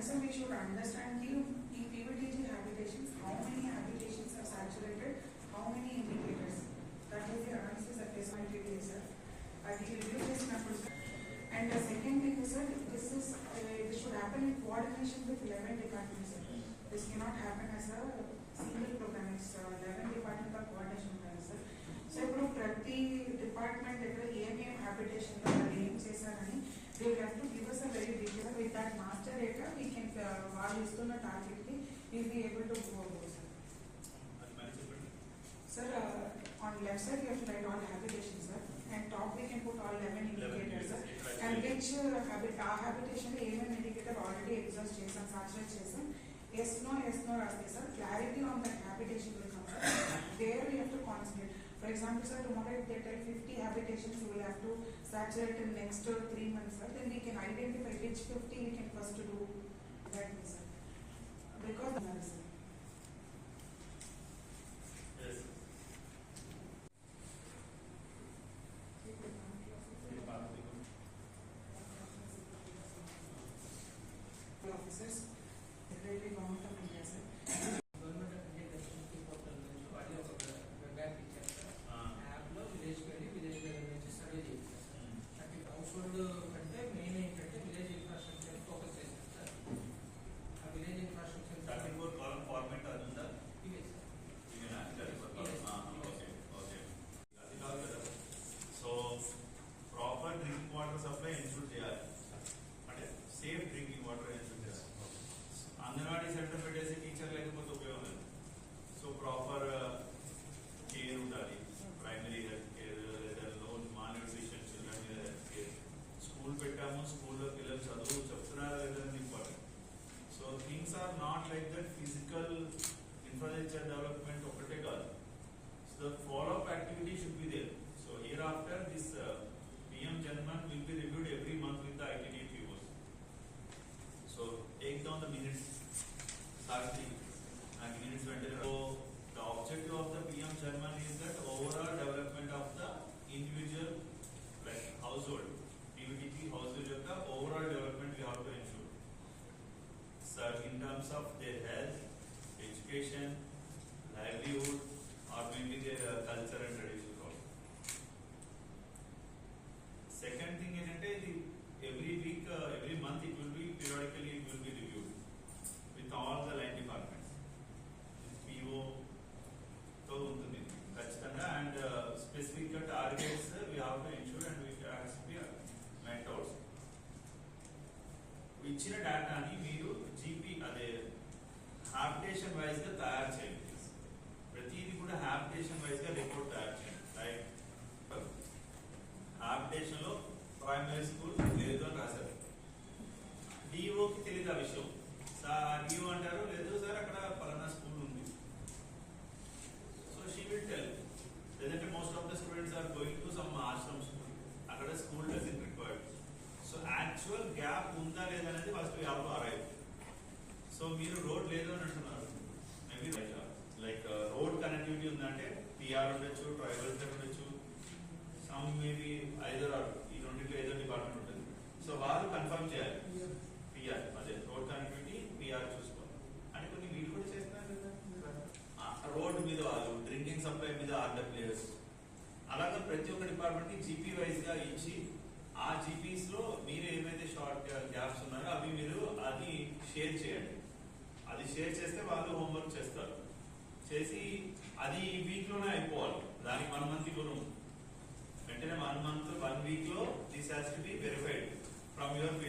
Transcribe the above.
mechanism we should understand in PVDG habitations, how many habitations are saturated, how many indicators. That is the analysis of phase 1 TDA, sir. I will give you this number. And the second thing is, sir, this, is, uh, this should happen in coordination with 11 departments. This cannot happen as a single program. It's uh, 11 departments of coordination, sir. So, if you have department, if you have habitation, they will have to that master data, we can uh, while it's going to target me, we'll be able to go over, sir. Sir, uh, on left side, you have to write all habitation, sir. And top, we can put all 11 indicators, sir. And which uh, habit, our habitation, A1 indicator already exhaust చేసాం saturate చేసాం yes no yes no రాస్తే sir clarity on that habitation will come sir there you have to concentrate For example, sir, tomorrow if they tell fifty habitations, we will have to saturate in next uh, three months, sir. Then we can identify which fifty we can first do that, sir. different in terms of their health, education, livelihood, or maybe their uh, culture and traditions ఇచ్చిన డేటాని మీరు GP అదే హాబిటేషన్ వైజ్గా తయారు చేయండి. ప్రతిదీ కూడా హాబిటేషన్ వైజ్గా రిపోర్ట్ తయారు చేయండి. రైట్ హాబిటేషన్లో ప్రైమరీ స్కూల్ లేదు అని రాశారు. డిఓకి తెలియదు ఆ విషయం. సార్ డిఓ అంటారు లేదు సార్ అక్కడ పలానా స్కూల్ ఉంది సో షీ విల్ టెల్ లేదంటే most of the students are going to some ashram school అక్కడ school doesn't required so actual gap ఉందా లేదా అనేది అరైవ్ సో మీరు రోడ్ లేదు అని అంటున్నారు. మేబీ లైక్ రోడ్ కనెక్టివిటీ ఉందంటే పిఆర్ ఉండొచ్చు ట్రైబల్ ఉండొచ్చు. సమ్ మేబీ ఐదర్ ఆర్ ఈ రెండింటిలో ఏదో డిపార్ట్మెంట్ ఉంటుంది. సో వాళ్ళు కన్ఫర్మ్ చేయాలి. పిఆర్ అదే రోడ్ కనెక్టివిటీ పిఆర్ చూసుకోవాలి. అంటే కొన్ని వీళ్ళు కూడా చేస్తున్నారు కదా. రోడ్ మీద వాళ్ళు డ్రింకింగ్ సప్లై మీద ఆర్డర్ ప్లేయర్స్ అలాగే ప్రతి ఒక్క డిపార్ట్మెంట్కి జీపీ వైజ్గా ఇచ్చి ఆ జీపీస్లో మీరు ఏమైతే షార్ట్ గ్యాప్స్ ఉన్నాయో అవి మీరు అది షేర్ చేయండి. అది షేర్ చేస్తే వాళ్ళు హోంవర్క్ చేస్తారు. చేసి అది ఈ వీక్లోనే అయిపోవాలి. దానికి వన్ మంత్ ఇప్పుడు వెంటనే వన్ మంత్ వన్ వీక్లో this has to be verified from your